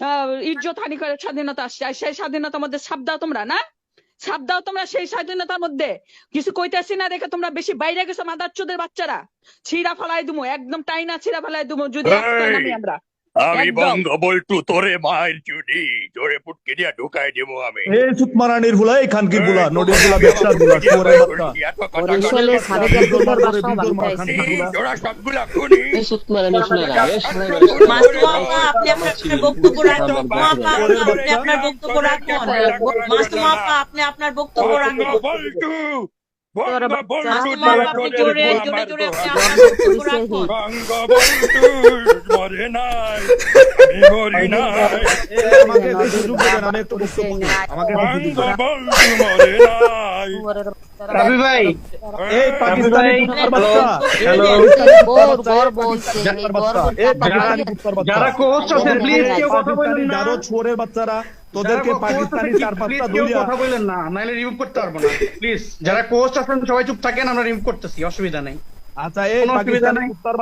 আহ, ইজ্জত হানি করে স্বাধীনতা আসছে। সেই স্বাধীনতার মধ্যে ছাপ দাও তোমরা না? ছাপ দাও তোমরা সেই স্বাধীনতার মধ্যে। কিছু কইতেছি না দেখে তোমরা বেশি বাইরে গেছো মাদার চোদের বাচ্চারা। ছিঁড়া ফেলাই দুমো একদম টাইনা ছিঁড়া ফেলাই দুমো যদি আমরা। আমি একদম। বঙ্গবল্টু তোরে মায়ের চুটি তোরে পুটকে দিয়া ঢুকাই দেবো আমি। এই সুতমারানির বুলা এই খানকির বুলা নদীর ব্যবসার বাচ্চা বলছিস। সাবেকের দুর্বার তোর মাখান আইছে। বুলা। তোরা সবগুলা খুনি এই সুতমারানি শোনা না এই শোনা মাসুম আপা আপনি আপনার বক্তব্য রাখুন। মাপা আপনি আপনার বক্তব্য রাখুন। মাসুম আপনি আপনার বক্তব্য রাখুন। রাবি ভাই। এই পাকিস্তানি যারা কোচ আছেন প্লিজ কেউ কথা বলবেন না। যারো ছোরের বাচ্চারা। তোদেরকে পাকিস্তানি চার পাঁচটা কেউ কথা বললেন না নাইলে রিমুভ করতে পারব না প্লিজ যারা কোচ আছেন সবাই চুপ থাকেন আমরা রিমুভ করতেছি অসুবিধা নেই আচ্ছা এই পাকিস্তানি নাই। কুত্তার